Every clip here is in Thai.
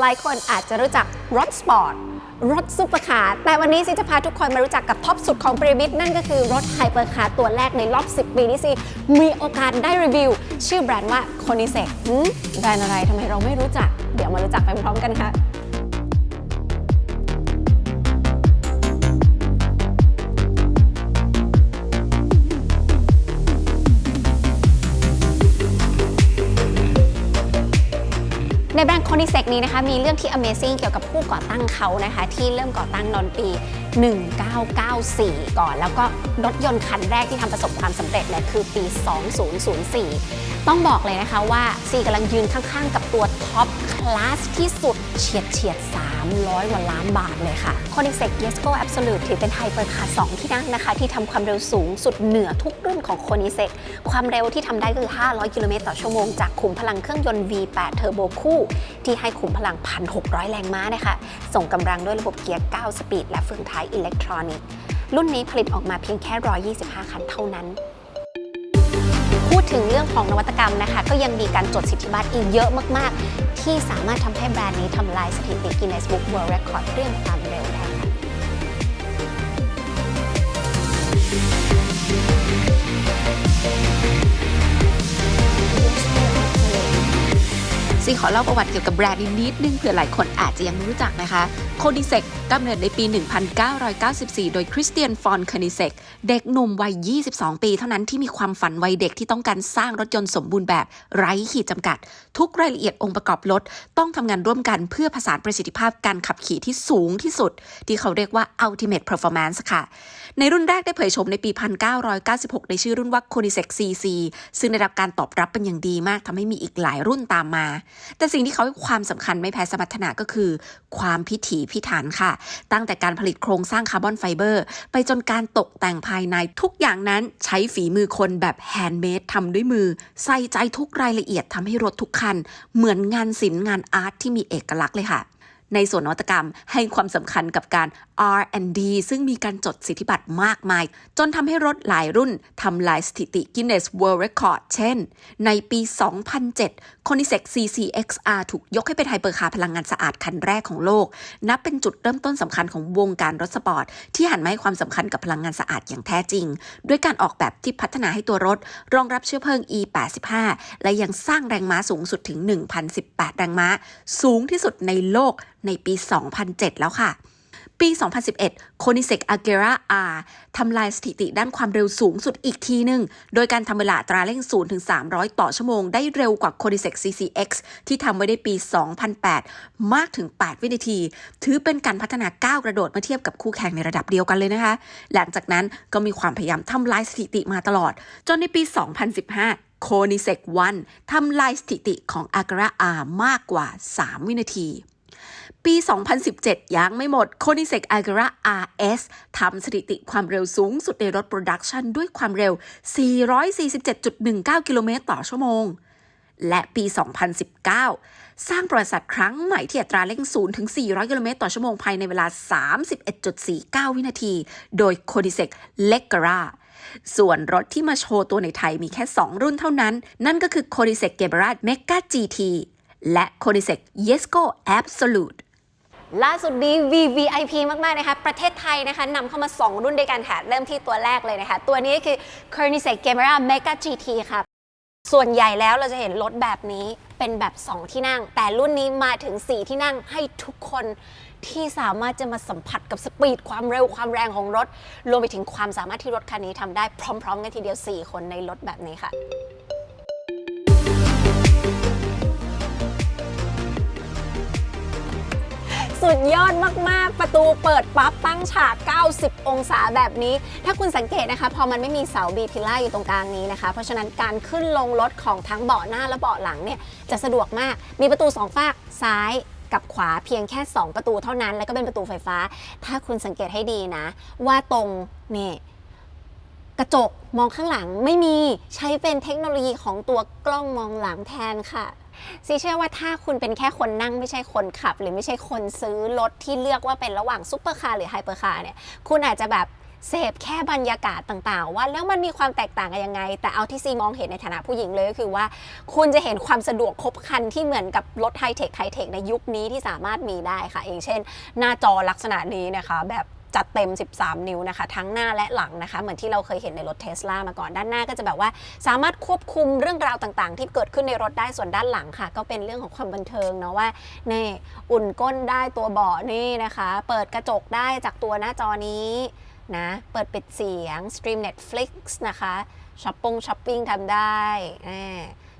หลายคนอาจจะรู้จักรถสปอร์ตรถซุปเปอร์คาร์แต่วันนี้ซีจะพาทุกคนมารู้จักกับท็อปสุดของปริมิตนั่นก็คือรถไฮเปอร์คาร์ตัวแรกในรอบ 10 ปีที่ซีมีโอกาสได้รีวิว ชื่อแบรนด์ว่าคอนิเซกแบรนด์อะไรทำไมเราไม่รู้จัก เดี๋ยวมารู้จักไปพร้อมกันค่ะ ในแบรนด์คอนิเซกนี้นะคะมีเรื่องที่ Amazing เกี่ยวกับผู้ก่อตั้งเขานะคะ ที่เริ่มก่อตั้งนอนปี 1994 ก่อน แล้วก็รถยนต์คันแรกที่ทำประสบความสำเร็จเนี่ยคือปี 2004 ต้องบอกเลยนะคะว่าซีกำลังยืนข้างๆ กับตัวท็อปคลาสที่สุดเฉียดเฉียดๆ300กว่าล้านบาทเลยค่ะ c o n i s e c Yesco Absolute ถือเป็นไฮเปอร์คาร์2ที่นั่งนะคะ ที่ทำความเร็วสูงสุดเหนือทุกรุ่นของ c o n i s e c ความเร็วที่ทำได้ก็คือ 500 กิโลเมตรต่อชั่วโมงจากขุมพลังเครื่องยนต์ V8 เทอร์โบคู่ที่ให้ขุมพลัง 1,600 แรงม้านะคะ ส่งกำลังด้วยระบบเกียร์ 9 สปีด และเฟืองท้ายอิเล็กทรอนิกส์ รุ่นนี้ผลิตออกมาเพียงแค่ 125 คันเท่านั้นพูดถึงเรื่องของนวัตกรรมนะคะ ก็ยังมีการจดสิทธิบัตรอีกเยอะมาก ๆ ที่สามารถทำให้แบรนด์นี้ทำลายสถิติ Guinness Book World Record เรื่องความเร็วได้ ซีขอเล่าประวัติเกี่ยวกับแบรนด์นี้นิดนึงเผื่อหลายคนอาจจะยังไม่รู้จักนะคะโคดิเซกกำเนิดในปี 1994 โดยคริสเตียนฟอนคนิเซกเด็กหนุ่มวัย 22 ปีเท่านั้นที่มีความฝันวัยเด็กที่ต้องการสร้างรถยนต์สมบูรณ์แบบไร้ขีดจำกัด ทุกรายละเอียดองค์ประกอบรถต้องทำงานร่วมกันเพื่อผสานประสิทธิภาพการขับขี่ที่สูงที่สุด ที่เขาเรียกว่า ultimate performance ค่ะ ในรุ่นแรกได้เผยโฉมในปี 1996 ในชื่อรุ่นว่า c o n i s e c CC ซึ่งได้รับการตอบรับเป็นอย่างดีมากทำให้มีอีกหลายรุ่นตามมา แต่สิ่งที่เขาให้ความสำคัญไม่แพ้สมรรถนะก็คือ ความพิถีพิถันค่ะ ตั้งแต่การผลิตโครงสร้างคาร์บอนไฟเบอร์ ไปจนการตกแต่งภายในทุกอย่างนั้นใช้ฝีมือคนแบบแฮนด์เมดทำด้วยมือ ใส่ใจทุกรายละเอียดทำให้รถทุกคัน เหมือนงานศิลป์งานอาร์ตที่มีเอกลักษณ์เลยค่ะ ในส่วนนวัตกรรมให้ความสำคัญกับการ R&D ซึ่งมีการจดสิทธิบัตรมากมาย จนทำให้รถหลายรุ่นทำลายสถิติ Guinness World Record เช่น ในปี 2007 c o n i s e c CCXR ถูกยกให้เป็นไฮเปอร์คาร์พลังงานสะอาดคันแรกของโลก นับเป็นจุดเริ่มต้นสำคัญของวงการรถสปอร์ต ที่หันมาให้ความสำคัญกับพลังงานสะอาดอย่างแท้จริง ด้วยการออกแบบที่พัฒนาให้ตัวรถ รองรับเชื้อเพลิง E85 และยังสร้างแรงม้าสูงสุดถึง 1,018 แรงม้า สูงที่สุดในโลกในปี 2007 แล้วค่ะ ปี 2011 c o n i s e c Agera R ทำลายสถิติด้านความเร็วสูงสุดอีกทีหนึ่ง โดยการทำเวลาตราเร่ง0ถึง300 ต่อชั่วโมง ได้เร็วกว่า c o n i s e c CCX ที่ทำไว้ในปี 2008 มากถึง 8 วินาที ถือเป็นการพัฒนาก้าวกระโดดเมื่อเทียบกับคู่แข่งในระดับเดียวกันเลยนะคะ หลังจากนั้นก็มีความพยายามทำลายสถิติมาตลอด จนในปี 2015 c o n i s e c One ทำลายสถิติของ Agera R มากกว่า 3 วินาที ปี 2017 ยังไม่หมด c o n i s e c Agera RS ทำสถิติความเร็วสูงสุดในรถโปรดักชันด้วยความเร็ว 447.19 กิโลเมตรต่อชั่วโมง และปี 2019 สร้างประวัติศาสตร์ครั้งใหม่ที่อัตราเร่ง0ถึง 400 กิโลเมตรต่อชั่วโมงภายในเวลา 31.49 วินาที โดย c o n i s e c Leggera ส่วนรถที่มาโชว์ตัวในไทยมีแค่ 2 รุ่นเท่านั้น นั่นก็คือ c o n i s e c g e b e r a Mega GT และ c o n i s e c Yesco Absolute ล่าสุดนี้ VVIP มาก ๆ นะคะ ประเทศไทยนะคะนำเข้ามา 2 รุ่นด้วยกันค่ะ เริ่มที่ตัวแรกเลยนะคะ ตัวนี้คือ k e r n i s e c Camera Mega GT ค่ะ ส่วนใหญ่แล้วเราจะเห็นรถแบบนี้เป็นแบบ 2 ที่นั่ง แต่รุ่นนี้มาถึง 4 ที่นั่งให้ทุกคนที่สามารถจะมาสัมผัสกับสปีดความเร็วความแรงของรถ รวมไปถึงความสามารถที่รถคันนี้ทำได้พร้อม ๆ กันทีเดียว 4 คนในรถแบบนี้ค่ะ สุดยอดมากๆ ประตูเปิดปั๊บตั้งฉาก 90 องศาแบบนี้ ถ้าคุณสังเกตนะคะ พอมันไม่มีเสาบีพิล่าอยู่ตรงกลางนี้นะคะ เพราะฉะนั้นการขึ้นลงรถของทั้งเบาะหน้าและเบาะหลังเนี่ยจะสะดวกมาก มีประตูสองฝากซ้ายกับขวาเพียงแค่ 2 ประตูเท่านั้น แล้วก็เป็นประตูไฟฟ้า ถ้าคุณสังเกตให้ดีนะ ว่าตรงนี่กระจกมองข้างหลังไม่มีใช้เป็นเทคโนโลยีของตัวกล้องมองหลังแทนค่ะ ซีเชื่อว่าถ้าคุณเป็นแค่คนนั่งไม่ใช่คนขับ หรือไม่ใช่คนซื้อรถที่เลือกว่าเป็นระหว่างซุปเปอร์คาร์หรือไฮเปอร์คาร์เนี่ยคุณอาจจะแบบเสพแค่บรรยากาศต่างๆ ว่าแล้วมันมีความแตกต่างกันยังไง แต่เอาที่ซีมองเห็นในฐานะผู้หญิงเลยก็คือว่า คุณจะเห็นความสะดวกครบครันที่เหมือนกับรถไฮเทคไฮเทคในยุคนี้ที่สามารถมีได้ค่ะเองเช่น หน้าจอลักษณะนี้นะคะแบบจัดเต็ม 13 นิ้วนะคะ ทั้งหน้าและหลังนะคะ เหมือนที่เราเคยเห็นในรถเทสลามาก่อนด้านหน้าก็จะแบบว่า สามารถควบคุมเรื่องราวต่างๆ ที่เกิดขึ้นในรถได้ส่วนด้านหลังค่ะ ก็เป็นเรื่องของความบันเทิงเนาะว่านี่อุ่นก้นได้ตัวเบาะนี่นะคะ เปิดกระจกได้จากตัวหน้าจอนี้นะเปิดปิดเสียงสตรีม Netflix นะคะช้อปปงช้อปปิ้งทำได้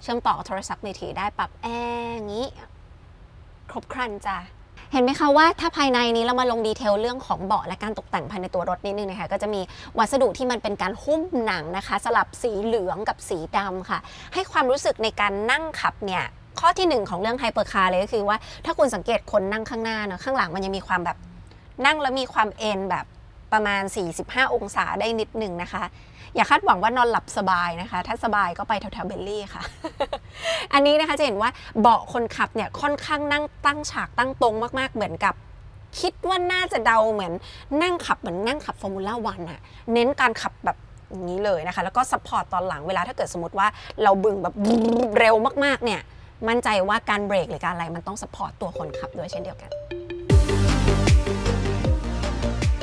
เชื่อมต่อโทรศัพท์มือถือได้ปรับแอร์อย่างนี้ ครบครันจ้ะ เห็นไหมคะว่าถ้าภายในนี้เรามาลงดีเทลเรื่องของเบาะและการตกแต่งภายในตัวรถนิดนึงนะคะก็จะมีวัสดุที่มันเป็นการหุ้มหนังนะคะ สลับสีเหลืองกับสีดำค่ะ ให้ความรู้สึกในการนั่งขับเนี่ยข้อที่หนึ่งของเรื่องไฮเปอร์คาร์เลยก็คือว่าถ้าคุณสังเกตคนนั่งข้างหน้าเนอะข้างหลังมันยังมีความแบบนั่งแล้วมีความเอ็นแบบประมาณ 45 องศาได้นิดหนึ่งนะคะ อย่าคาดหวังว่านอนหลับสบายนะคะ ถ้าสบายก็ไปแถวๆเบลลี่ค่ะ อันนี้นะคะจะเห็นว่าเบาะคนขับเนี่ยค่อนข้างนั่งตั้งฉากตั้งตรงมากๆเหมือนกับคิดว่าน่าจะเดาเหมือนนั่งขับเหมือนนั่งขับฟอร์มูล่าวันอะเน้นการขับแบบอย่างนี้เลยนะคะ แล้วก็ซัพพอร์ตตอนหลังเวลาถ้าเกิดสมมติว่าเราบึงแบบเร็วมากๆเนี่ย มั่นใจว่าการเบรกหรือการอะไรมันต้องซัพพอร์ตตัวคนขับด้วยเช่นเดียวกัน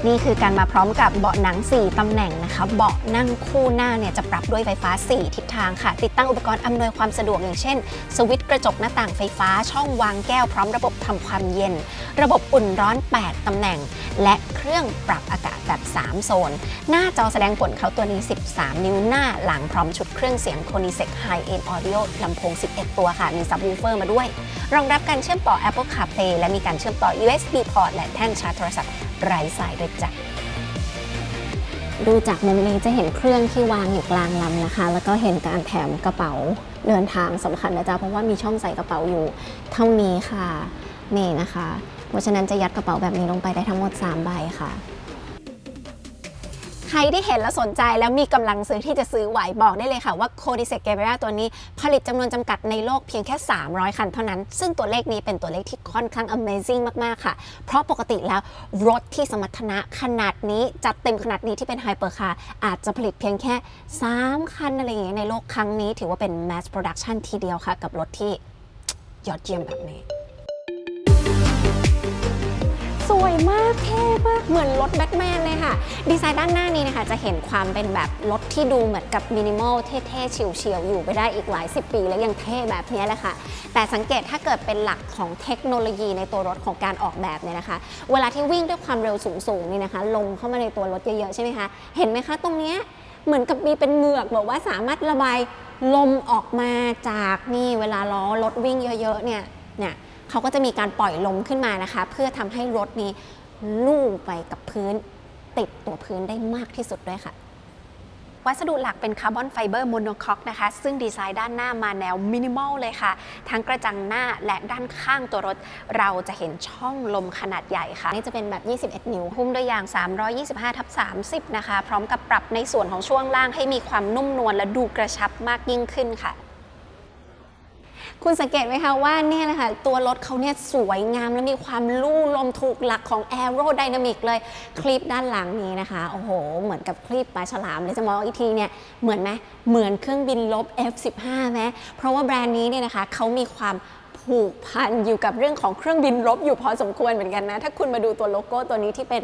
นี่คือการมาพร้อมกับเบาะหนัง 4 ตำแหน่งนะคะ เบาะนั่งคู่หน้าเนี่ยจะปรับด้วยไฟฟ้า 4 ทิศทางค่ะ ติดตั้งอุปกรณ์อำนวยความสะดวกอย่างเช่น สวิตช์กระจกหน้าต่างไฟฟ้า ช่องวางแก้วพร้อมระบบทำความเย็น ระบบอุ่นร้อน 8 ตำแหน่ง และเครื่องปรับอากาศแบบ 3 โซน หน้าจอแสดงผลเขาตัวนี้ 13 นิ้วหน้าหลังพร้อมชุดเครื่องเสียง Konisec High End Audio ลำโพง 11 ตัวค่ะ มีซับวูเฟอร์มาด้วย รองรับการเชื่อมต่อ Apple CarPlay และมีการเชื่อมต่อ USB port และแท่นชาร์จโทรศัพท์ ไร้สายด้วยจ้ะดูจากมุมนี้จะเห็นเครื่องที่วางอยู่กลางลำนะคะ แล้วก็เห็นการแถมกระเป๋าเดินทางสำคัญนะจ๊ะเพราะว่ามีช่องใส่กระเป๋าอยู่เท่านี้ค่ะ นี่นะคะ เพราะฉะนั้นจะยัดกระเป๋าแบบนี้ลงไปได้ทั้งหมด 3 ใบค่ะ ครที่เห็นแล้วสนใจแล้วมีกำลังซื้อที่จะซื้อไหวบอกได้เลยค่ะว่า c o d i s e c Camera ตัวนี้ผลิตจำนวนจำกัดในโลกเพียงแค่ 300 คันเท่านั้น ซึ่งตัวเลขนี้เป็นตัวเลขที่ค่อนข้าง Amazing มากๆค่ะ เพราะปกติแล้วรถที่สมรรถนะขนาดนี้จัดเต็มขนาดนี้ที่เป็นไฮเปอร์คาร์อาจจะผลิตเพียงแค่ 3 คันอะไรอย่างเงี้ยในโลกครั้งนี้ ถือว่าเป็น mass production ทีเดียวค่ะ กับรถที่ยอดเยี่ยมแบบนี้สวยมากเท่มากเหมือนรถแบทแมนเลย ค่ะ ดีไซน์ด้านหน้านี้นะคะจะเห็นความเป็นแบบรถที่ดูเหมือนกับมินิมอลเท่ๆเฉียวๆ อยู่ไปได้อีกหลายสิบปี แล้วยังเท่แบบนี้แหละค่ะ แต่สังเกตถ้าเกิดเป็นหลักของเทคโนโลยีในตัวรถของการออกแบบเนี่ยนะคะ เวลาที่วิ่งด้วยความเร็วสูงๆนี่นะคะ ลงเข้ามาในตัวรถเยอะๆใช่ไหมคะเห็นไหมคะตรงเนี้ยเหมือนกับมีเป็นเหงือกแบบว่าสามารถระบายลมออกมาจากนี่เวลาล้อรถวิ่งเยอะๆเนี่ยเนี่ยเขาก็จะมีการปล่อยลมขึ้นมานะคะ เพื่อทำให้รถนี้ลู่ไปกับพื้น ติดตัวพื้นได้มากที่สุดด้วยค่ะ วัสดุหลักเป็นคาร์บอนไฟเบอร์โมโนคอกนะคะ ซึ่งดีไซน์ด้านหน้ามาแนวมินิมอลเลยค่ะ ทั้งกระจังหน้าและด้านข้างตัวรถ เราจะเห็นช่องลมขนาดใหญ่ค่ะ นี่จะเป็นแบบ 21 นิ้ว หุ้มด้วยยาง 325ทับ30 นะคะ พร้อมกับปรับในส่วนของช่วงล่างให้มีความนุ่มนวลและดูกระชับมากยิ่งขึ้นค่ะ คุณสังเกตไหมคะว่าเนี่ยแหละค่ะตัวรถเขาเนี่ยสวยงาม และมีความลู่ลมถูกหลักของ Aerodynamic เลย คลิปด้านหลังนี้นะคะ โอ้โห เหมือนกับคลิปปลาฉลามเลยจะมองอีกทีเนี่ย เหมือนไหมเหมือนเครื่องบินลบ F15 ไหมเพราะว่าแบรนด์นี้เนี่ยนะคะเขามีความผูกพันอยู่กับเรื่องของเครื่องบินรบอยู่พอสมควรเหมือนกันนะ ถ้าคุณมาดูตัวโลโก้ตัวนี้ที่เป็น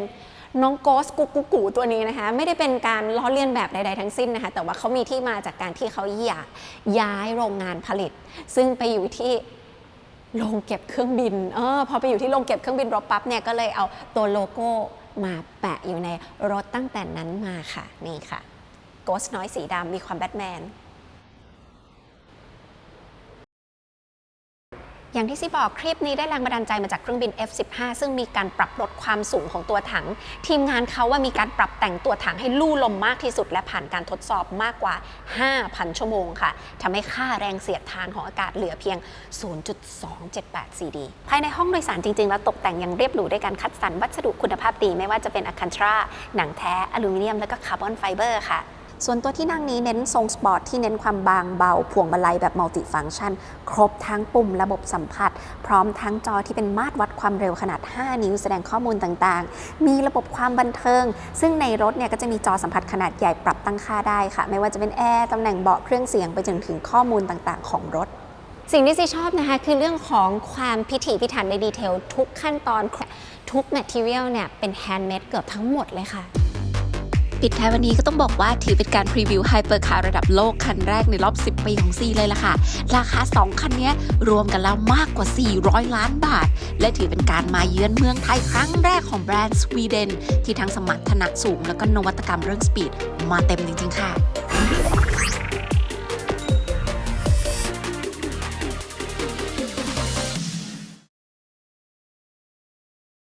น้องโกสกุกกุกูตัวนี้นะคะ ไม่ได้เป็นการล้อเลียนแบบใด ๆ ทั้งสิ้นนะคะ แต่ว่าเขามีที่มาจากการที่เขาอยากย้ายโรงงานผลิต ซึ่งไปอยู่ที่โรงเก็บเครื่องบินเออพอไปอยู่ที่โรงเก็บเครื่องบินรบปั๊บเนี่ยก็เลยเอาตัวโลโก้มาแปะอยู่ในรถตั้งแต่นั้นมาค่ะ นี่ค่ะโกสน้อยสีดำมีความแบทแมน อย่างที่ซีบอกคลิปนี้ได้แรงบันดาลใจมาจากเครื่องบิน F15 ซึ่งมีการปรับลดความสูงของตัวถัง ทีมงานเขาว่ามีการปรับแต่งตัวถังให้ลู่ลมมากที่สุด และผ่านการทดสอบมากกว่า 5,000 ชั่วโมงค่ะทำให้ค่าแรงเสียดทานของอากาศเหลือเพียง 0.278 CD ภายในห้องโดยสารจริง ๆ แล้วตกแต่งอย่างเรียบหรูด้วยการคัดสรรวัสดุคุณภาพดีไม่ว่าจะเป็นอะคันทราหนังแท้อลูมิเนียมและก็คาร์บอนไฟเบอร์ค่ะ ส่วนตัวที่นั่งนี้เน้นทรงสปอร์ตที่เน้นความบางเบาพวงมาลัยแบบมัลติฟังชัน ครบทั้งปุ่มระบบสัมผัส พร้อมทั้งจอที่เป็นมาตรวัดความเร็วขนาด 5 นิ้วแสดงข้อมูลต่างๆ มีระบบความบันเทิง ซึ่งในรถเนี่ยก็จะมีจอสัมผัสขนาดใหญ่ปรับตั้งค่าได้ค่ะ ไม่ว่าจะเป็นแอร์ตำแหน่งเบาะเครื่องเสียงไปจนถึงข้อมูลต่างๆ ของรถสิ่งที่ซีชอบนะคะคือเรื่องของความพิถีพิถันในดีเทล ทุกขั้นตอนทุกแมทเทียลเนี่ยเป็นแฮนด์เมดเกือบทั้งหมดเลยค่ะ ปิดท้ายวันนี้ก็ต้องบอกว่าถือเป็นการพรีวิวไฮเปอร์คาร์ระดับโลกคันแรกในรอบ 10 ปีของซีเลยล่ะค่ะ ราคา 2 คันนี้รวมกันแล้วมากกว่า 400 ล้านบาท และถือเป็นการมาเยือนเมืองไทยครั้งแรกของแบรนด์สวีเดน ที่ทั้งสมรรถนะสูง แล้วก็นวัตกรรมเรื่องสปีดมาเต็มจริงๆค่ะ